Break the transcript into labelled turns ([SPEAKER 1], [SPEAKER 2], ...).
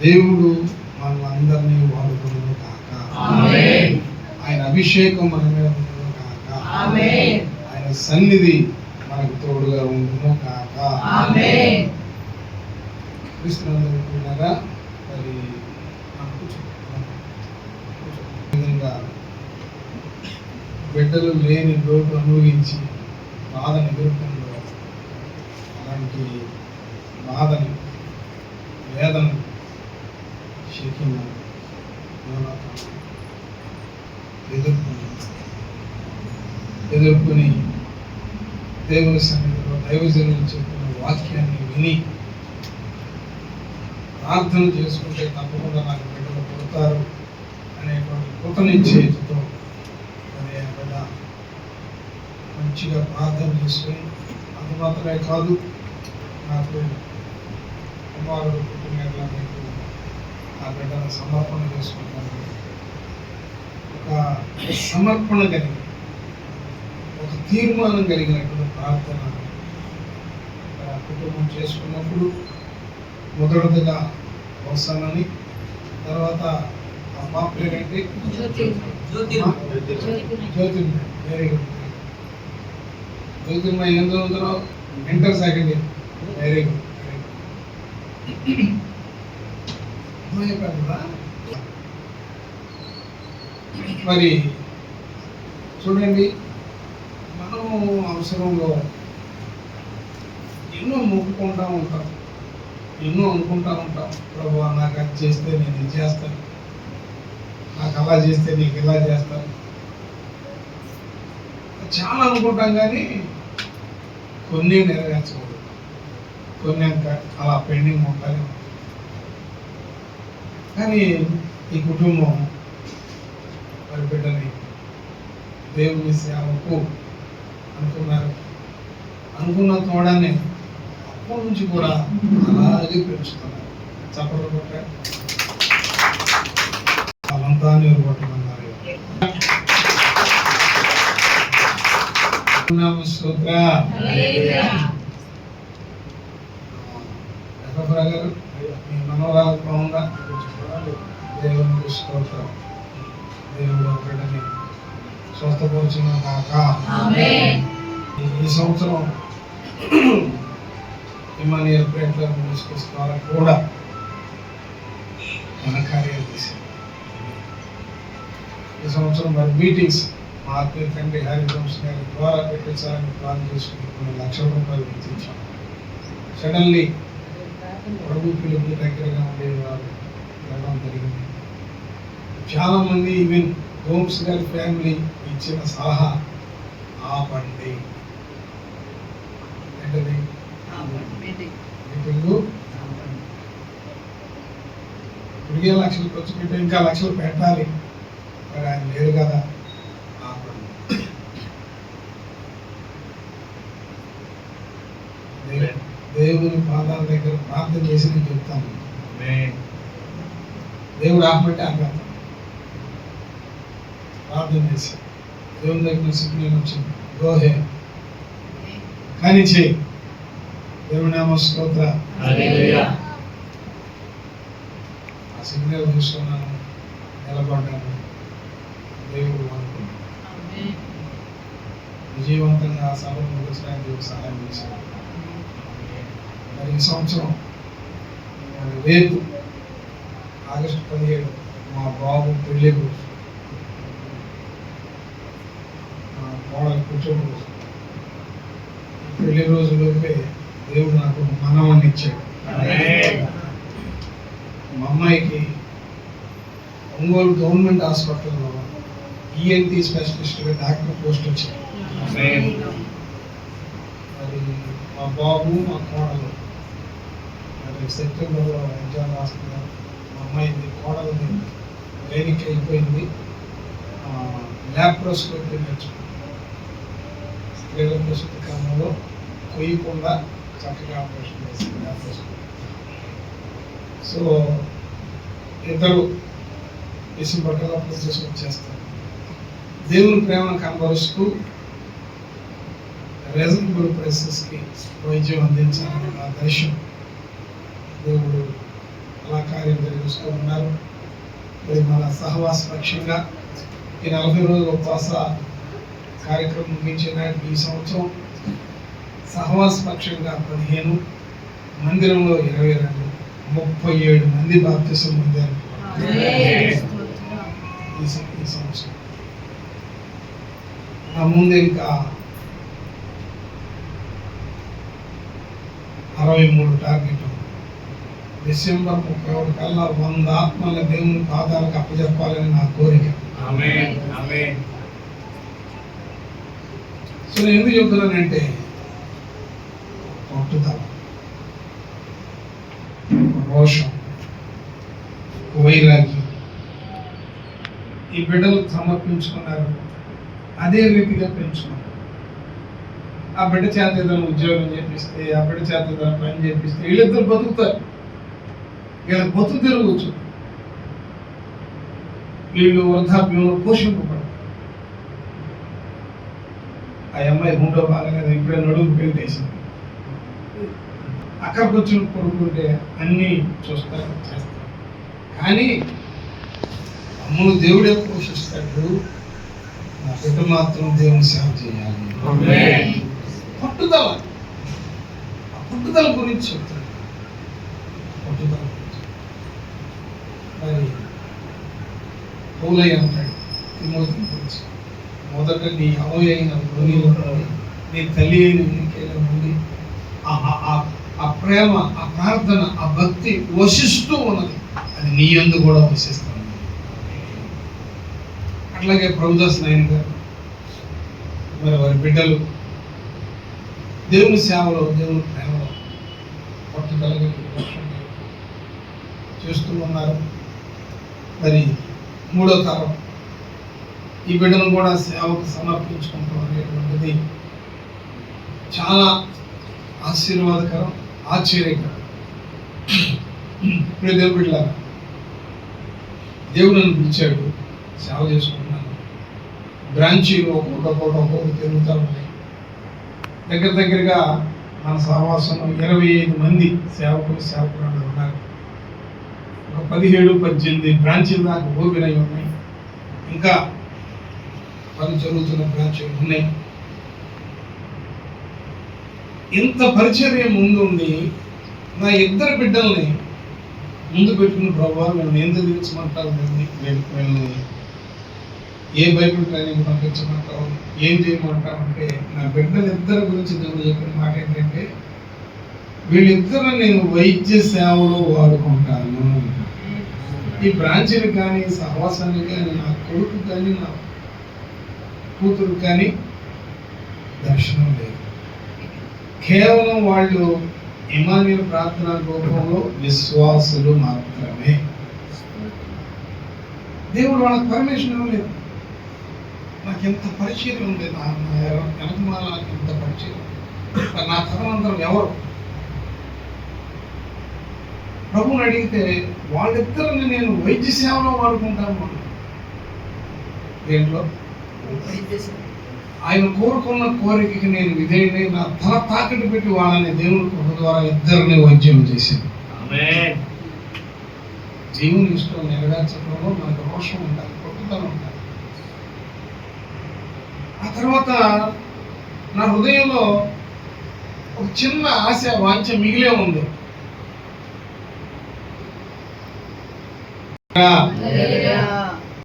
[SPEAKER 1] దేవుడు మనందరినీ వాడుకును కాక. ఆయన అభిషేకం మన మీద ఉండును కాక. ఆయన సన్నిధి మనకు తోడుగా ఉండును కాక. క్రీస్తునందుకున్నారా మరి విధంగా బిడ్డలు లేని లోటు అనుభవించి బాధను ఎదుర్కొంటూ అలాంటి బాధని వేదన శకిన ఎదుర్కొని ఎదుర్కొని దేవుని సన్నిధిలో దైవజనులు చెప్పిన వాక్యాన్ని విని ప్రార్థన చేసుకుంటే తప్పకుండా నాకు బిడ్డలు పుడతారు అనేటువంటి కృతనిశ్చయితతో మరి బిడ్డ మంచిగా ప్రార్థన చేసుకుని అది మాత్రమే కాదు నాకు కుమారుడు పుట్టిన మీకు ఆ బిడ్డను సమర్పణ చేసుకుంటాను ఒక సమర్పణ కలిగి ఒక తీర్మానం కలిగినటువంటి ప్రార్థన కుటుంబం చేసుకున్నప్పుడు మొదటిగా వస్తానని తర్వాత ఆ పేరేంటి
[SPEAKER 2] జ్యోతి.
[SPEAKER 1] అమ్మా? జ్యోతిర్మయ. వెరీ గుడ్ జ్యోతిర్మయ ఏం చదువుతున్నావు inter second year very good very good మరి చూడండి మనము అవసరంలో ఎన్నో మొక్కుకుంటా ఉంటాం ఎన్నో అనుకుంటా ఉంటాం. ప్రభు నాకు అది చేస్తే నేను ఇది చేస్తాను. నాకు అలా చేస్తే నీకు ఇలా చేస్తాను. చాలా అనుకుంటాం కానీ కొన్ని నెరవేర్చకూడదు. కొన్ని అంత అలా పెండింగ్ ఉంటాయి కానీ ఈ కుటుంబం మరి బిడ్డని దేవుని సేవకు అనుకున్నారు. అనుకున్న తోడనే అప్పటి నుంచి కూడా అలాగే పెంచుతున్నారు. చప్పట్లు కొట్టారు. వాళ్ళంతా నీరు కొట్టమన్నారు స్తోత్ర. స్తోత్రం. దేవుడు బిడ్డని స్వస్థపరిచిన కాక. ఈ- సంవత్సరం ఇమానియల్ ప్రేట్ల మినిస్ట్రీస్ ద్వారా కూడా మన కార్యాలు చేశారు. ఈ సంవత్సరం మరి మీటింగ్స్ మా ఆత్మీయ తండ్రి హరివంశ్ గారి ద్వారా పెట్టించాలని ప్లాన్ చేసుకుని కొన్ని లక్షల రూపాయలు వెచ్చించాం సడన్లీ ప్రభు పిలుపు దగ్గరగా ఉండేవారు. వెళ్ళడం జరిగింది. చాలా మంది ఈవెన్ హోమ్స్ గారి ఫ్యామిలీ ఇచ్చిన సలహా ఆపండి. ఏంటది? మీటింగ్? ఇప్పటికే లక్షలు ఖర్చు పెట్టి ఇంకా లక్షలు పెట్టాలి. మరి ఆయన లేరు కదా ఆపండి. దేవుని పాదాల దగ్గర ప్రార్థన చేసి నేను చెప్తాను. దేవుడు ఆపమంటే ఆపేస్తాను ప్రార్థన చేసి దేవుని దగ్గర నుంచి సిగ్నల్ వచ్చింది గోహే కానీ చేయి. దేవుని నామ స్తోత్ర.
[SPEAKER 2] హల్లెలూయా.
[SPEAKER 1] ఆ సిగ్నల్ తీసుకున్నాను. నిలబడ్డాను. దేవుడు అనుకున్నాను విజయవంతంగా ఆ సభ ముగించడానికి దేవుడు సహాయం చేశాడు. మరి ఈ సంవత్సరం రేపు ఆగస్టు పదిహేడు మా బాబు పెళ్ళి రోజు మోడల్ కోడలు కూర్చోని రోజు పెళ్ళి రోజులోపే దేవుడు నాకు మనవాన్ని ఇచ్చాడు. మా అమ్మాయికి ఒంగోలు గవర్నమెంట్ హాస్పిటల్లో ఈఎన్టీ స్పెషలిస్ట్గా డాక్టర్ పోస్ట్ వచ్చింది.
[SPEAKER 2] అది
[SPEAKER 1] మరి మా బాబు మా కోడలు. సెప్టెంబర్లో ఎగ్జామ్ రాస్తున్నారు మా అమ్మాయిది కోడలు లేనికి వెళ్ళిపోయింది ల్యాప్రోస్కోపీ నేర్చుకుంది. స్త్రీల పుస్తకంలో కొయ్యకుండా చక్కగా ఆపరేషన్ చేసింది ల్యాప్రోస్కోపీ సో ఇద్దరు డిసెంబర్లో ప్రొసెస్ వచ్చేస్తారు దేవుని ప్రేమను కనబరుస్తూ రీజనబుల్ ప్రైసెస్కి వైద్యం అందించాలని నా దర్శనం. దేవుడు అలా కార్యం జరిగిస్తూ ఉన్నారు. మరి మన సహవాస పక్షంగా ఈ నలభై రోజుల ఉపవాస కార్యక్రమం ముగించిన ఈ సంవత్సరం సహవాస పక్షంగా పదిహేను మందిరంలో ఇరవై రెండు ముప్పై ఏడు మంది బాప్తిసం పొందారు. ఈ సంవత్సరం. నా ముందు ఇంకా అరవై మూడు టార్గెట్. డిసెంబర్ ముప్పై ఒకటి కల్లా వంద ఆత్మల దేవుని పాదాలకు అప్పచెప్పాలని నా కోరిక. నేను ఎందుకు చెప్తున్నానంటే పట్టుదల రోషం వైరాగ్యం. ఈ బిడ్డలు సమర్పించుకున్నారు. అదే రీతిగా పెంచుకున్నారు. ఆ బిడ్డ చేత ఏదైనా ఉద్యోగం చేపిస్తే ఆ బిడ్డ చేత ఏదైనా పని చేపిస్తే వీళ్ళిద్దరు బతుకుతారు. వీళ్ళ బతుకు తిరగచ్చు. వీళ్ళు వృద్ధాప్యంలో పోషింపబడతారు. ఆ అమ్మాయి గుండె బాగానే ఇప్పుడే నడుము పెట్టేసింది అక్కడికి వచ్చిన కొడుకుంటే అన్నీ చూస్తారు చేస్తారు. కానీ అమ్మను దేవుడే పోషిస్తాడు? నా బిడ్డ మాత్రం దేవుని సేవ చేయాలి. పట్టుదల. ఆ పట్టుదల గురించి చెప్తాడు. పట్టుదల గురించి. మరి పౌలయ్య అంటాడు తిమోతి గురించి. మొదట నీ అవయైన అయిన భూమిలో నీ తల్లి అయిన ఉండి ఆ- ప్రేమ ఆ ప్రార్థన ఆ భక్తి వశిస్తూ ఉన్నది. అది నీ యందు కూడా వశిస్తుంది. అట్లాగే ప్రభుదాస్ నాయన్ గారు మరి వారి బిడ్డలు దేవుని సేవలో దేవుని ప్రేమలో పట్టుదలగా చేస్తూ ఉన్నారు. మరి మూడో తరం ఈ బిడ్డను కూడా సేవకు సమర్పించుకుంటాం అనేటువంటిది చాలా ఆశీర్వాదకరం ఆశ్చర్యకరం. ఇప్పుడు దేవుడు బిడ్డలారా దేవుడు నన్ను పిలిచాడు సేవ చేసుకుంటున్నాను. బ్రాంచీలో ఒక్కొక్క పూట ఒక్కొక్క తిరుగుతూ ఉన్నాయి దగ్గర దగ్గరగా మన సహవాసంలో ఇరవై ఐదు మంది సేవకులు సేవకురాలు ఉన్నారు. ఒక పదిహేడు పద్దెనిమిది బ్రాంచీలు దాకా ఓపెన్ అయి ఉన్నాయి. ఇంకా పని జరుగుతున్న బ్రాంచీలు ఉన్నాయి. ఇంత పరిచర్య ముందుండి నా ఇద్దరు బిడ్డల్ని ముందు పెట్టుకున్న ప్రభావం నేను ఏం చదివించమంటారు వీళ్ళని వీళ్ళ- ఏ బైబిల్ ట్రైనింగ్ పంపించమంటావు? ఏం చేయమంటావు అంటే నా బిడ్డలిద్దరి గురించి దేవుడు చెప్పిన మాట ఏంటంటే వీళ్ళిద్దరు నేను వైద్య సేవలో వాడుకుంటాను ఈ బ్రాంచీలు కానీ సహవాసాన్ని కానీ నా కొడుకు కానీ నా కూతురు కానీ దర్శనం లేదు. కేవలం వాళ్ళు ఇమానియల్ ప్రార్థనా రూపంలో విశ్వాసులు మాత్రమే. దేవుడు వాళ్ళకి పర్మిషన్ ఇవ్వలేదు. నాకు ఎంత పరిచయం ఉంది నా నా వెనకమాల నాకు ఎంత పరిచయం నా తదనంతరం ఎవరు? ప్రభుని అడిగితే వాళ్ళిద్దరిని నేను వైద్య సేవలో వాడుకుంటాను దేంట్లో? ఆయన కోరుకున్న కోరికకి నేను విధేయుడై నా తల తాకట్టు పెట్టి వాళ్ళని దేవుని కృప ద్వారా ఇద్దరిని వైద్యం చేశాను.
[SPEAKER 2] ఆమేన్.
[SPEAKER 1] దేవుని ఇష్టం నెరవేర్చడంలో మనకు రోషం ఉండాలి పట్టుదల ఉండాలి. ఆ తర్వాత నా హృదయంలో ఒక చిన్న ఆశ వాంఛ మిగిలే ఉంది.